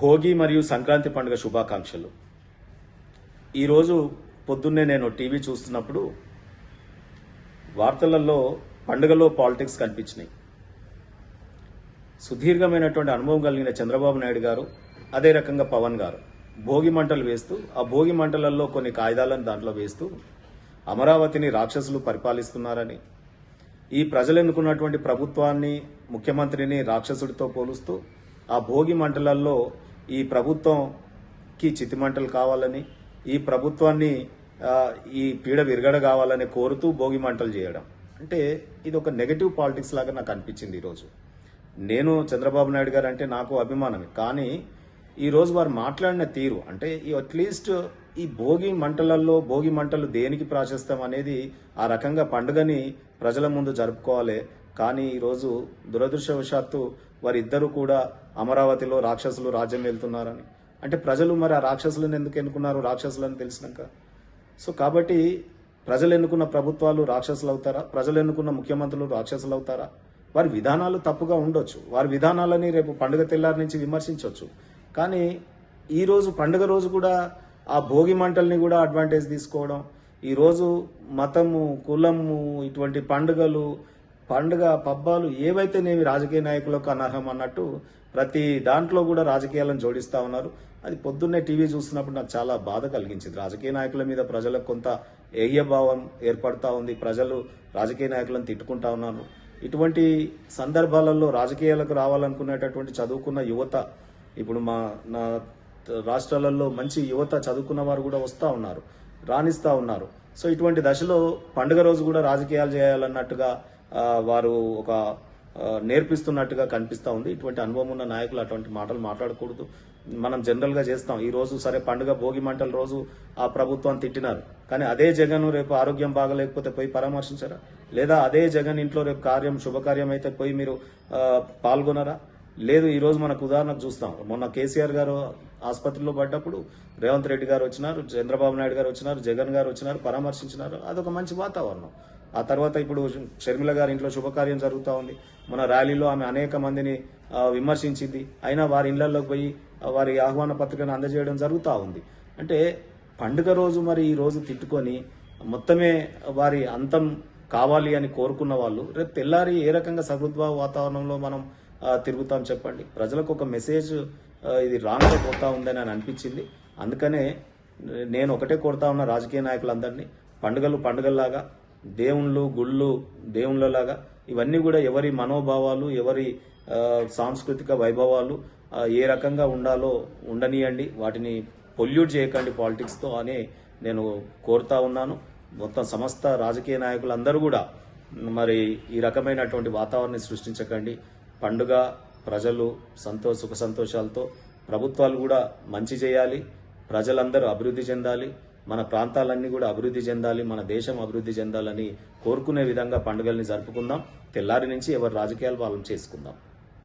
భోగి మరియు సంక్రాంతి పండుగ శుభాకాంక్షలు. ఈరోజు పొద్దున్నే నేను టీవీ చూస్తున్నప్పుడు వార్తలలో పండుగలో పాలిటిక్స్ కనిపించినాయి. సుదీర్ఘమైనటువంటి అనుభవం కలిగిన చంద్రబాబు నాయుడు గారు అదే రకంగా పవన్ గారు భోగి మంటలు వేస్తూ ఆ భోగి మంటలలో కొన్ని కాగితాలను దాంట్లో వేస్తూ అమరావతిని రాక్షసులు పరిపాలిస్తున్నారని ఈ ప్రజలు ఎన్నుకున్నటువంటి ప్రభుత్వాన్ని ముఖ్యమంత్రిని రాక్షసుడితో పోలుస్తూ ఆ భోగి మంటలల్లో ఈ ప్రభుత్వంకి చితిమంటలు కావాలని ఈ ప్రభుత్వాన్ని ఈ పీడ విరగడ కావాలని కోరుతూ భోగి మంటలు చేయడం. అంటే ఇది ఒక నెగటివ్ పాలిటిక్స్ లాగా నాకు అనిపించింది ఈరోజు నేను చంద్రబాబు నాయుడు గారు అంటే నాకు అభిమానమే. కానీ ఈరోజు వారు మాట్లాడిన తీరు అంటే ఈ అట్లీస్ట్ ఈ భోగి మంటలలో భోగి మంటలు దేనికి ప్రాశస్తం అనేది ఆ రకంగా పండుగని ప్రజల ముందు జరుపుకోవాలి. కానీ ఈరోజు దురదృష్టవశాత్తు వారిద్దరూ కూడా అమరావతిలో రాక్షసులు రాజ్యం వెళ్తున్నారని. అంటే ప్రజలు మరి ఆ రాక్షసులను ఎందుకు ఎన్నుకున్నారు? రాక్షసులని తెలిసినాక. సో కాబట్టి ప్రజలు ఎన్నుకున్న ప్రభుత్వాలు రాక్షసులు అవుతారా? ప్రజలు ఎన్నుకున్న ముఖ్యమంత్రులు రాక్షసులు అవుతారా? వారి విధానాలు తప్పుగా ఉండొచ్చు. వారి విధానాలని రేపు పండుగ తెల్లారి నుంచి విమర్శించవచ్చు కానీ ఈరోజు పండుగ రోజు కూడా ఆ భోగి మంటల్ని కూడా అడ్వాంటేజ్ తీసుకోవడం ఈరోజు మతము కులము ఇటువంటి పండుగలు పండుగ పబ్బాలు ఏవైతేనేవి రాజకీయ నాయకులకు అనర్హం అన్నట్టు ప్రతి దాంట్లో కూడా రాజకీయాలను జోడిస్తూ ఉన్నారు. అది పొద్దున్నే టీవీ చూస్తున్నప్పుడు నాకు చాలా బాధ కలిగించింది. రాజకీయ నాయకుల మీద ప్రజలకు కొంత ఏయ్యభావం ఏర్పడతా ఉంది. ప్రజలు రాజకీయ నాయకులను తిట్టుకుంటా ఉన్నారు. ఇటువంటి సందర్భాలలో రాజకీయాలకు రావాలనుకునేటటువంటి చదువుకున్న యువత ఇప్పుడు మా నా రాష్ట్రాలలో మంచి యువత చదువుకున్న వారు కూడా వస్తూ ఉన్నారు రాణిస్తూ ఉన్నారు. సో ఇటువంటి దశలో పండుగ రోజు కూడా రాజకీయాలు చేయాలన్నట్టుగా వారు ఒక నేర్పిస్తున్నట్టుగా కనిపిస్తూ ఉంది. ఇటువంటి అనుభవం ఉన్న నాయకులు అటువంటి మాటలు మాట్లాడకూడదు. మనం జనరల్గా చేస్తాం. ఈ రోజు సరే పండుగ భోగి మంటల రోజు ఆ ప్రభుత్వం తిట్టినారు. కానీ అదే జగన్ రేపు ఆరోగ్యం బాగలేకపోతే పోయి పరామర్శించారా? లేదా అదే జగన్ ఇంట్లో రేపు కార్యం శుభకార్యం అయితే పోయి మీరు పాల్గొనరా లేదు ఈరోజు మనకు ఉదాహరణకు చూస్తాం. మొన్న కేసీఆర్ గారు ఆసుపత్రిలో పడ్డప్పుడు రేవంత్ రెడ్డి గారు వచ్చినారు చంద్రబాబు నాయుడు గారు వచ్చినారు జగన్ గారు వచ్చినారు పరామర్శించినారు. అదొక మంచి వాతావరణం. ఆ తర్వాత ఇప్పుడు షర్మిల గారి ఇంట్లో శుభకార్యం జరుగుతూ ఉంది. మన ర్యాలీలో ఆమె అనేక మందిని విమర్శించింది. అయినా వారి ఇళ్ళలోకి పోయి వారి ఆహ్వాన పత్రికను అందజేయడం జరుగుతూ ఉంది. అంటే పండుగ రోజు మరి ఈ రోజు తిట్టుకొని మొత్తమే వారి అంతం కావాలి అని కోరుకున్న వాళ్ళు రేపు తెల్లారి ఏ రకంగా సహృద్భావ వాతావరణంలో మనం తిరుగుతాం చెప్పండి. ప్రజలకు ఒక మెసేజ్ ఇది రాంగ్ పోతా ఉందని అని అనిపించింది. అందుకనే నేను ఒకటే కోరుతా ఉన్న రాజకీయ నాయకులందరినీ పండుగలు పండుగల్లాగా దేవుళ్ళు గుళ్ళు దేవుళ్ళలాగా ఇవన్నీ కూడా ఎవరి మనోభావాలు ఎవరి సాంస్కృతిక వైభవాలు ఏ రకంగా ఉండాలో ఉండనియండి. వాటిని పొల్యూట్ చేయకండి పాలిటిక్స్తో అని నేను కోరుతా ఉన్నాను. మొత్తం సమస్త రాజకీయ నాయకులందరూ కూడా మరి ఈ రకమైనటువంటి వాతావరణాన్ని సృష్టించకండి. పండుగ ప్రజలు సంతో సుఖ సంతోషాలతో ప్రభుత్వాలు కూడా మంచి చేయాలి ప్రజలందరూ అభివృద్ధి చెందాలి మన ప్రాంతాలన్నీ కూడా అభివృద్ధి చెందాలి మన దేశం అభివృద్ధి చెందాలని కోరుకునే విధంగా పండుగల్ని జరుపుకుందాం. తెల్లారి నుంచి ఎవరి రాజకీయాలు వాళ్ళని చేసుకుందాం.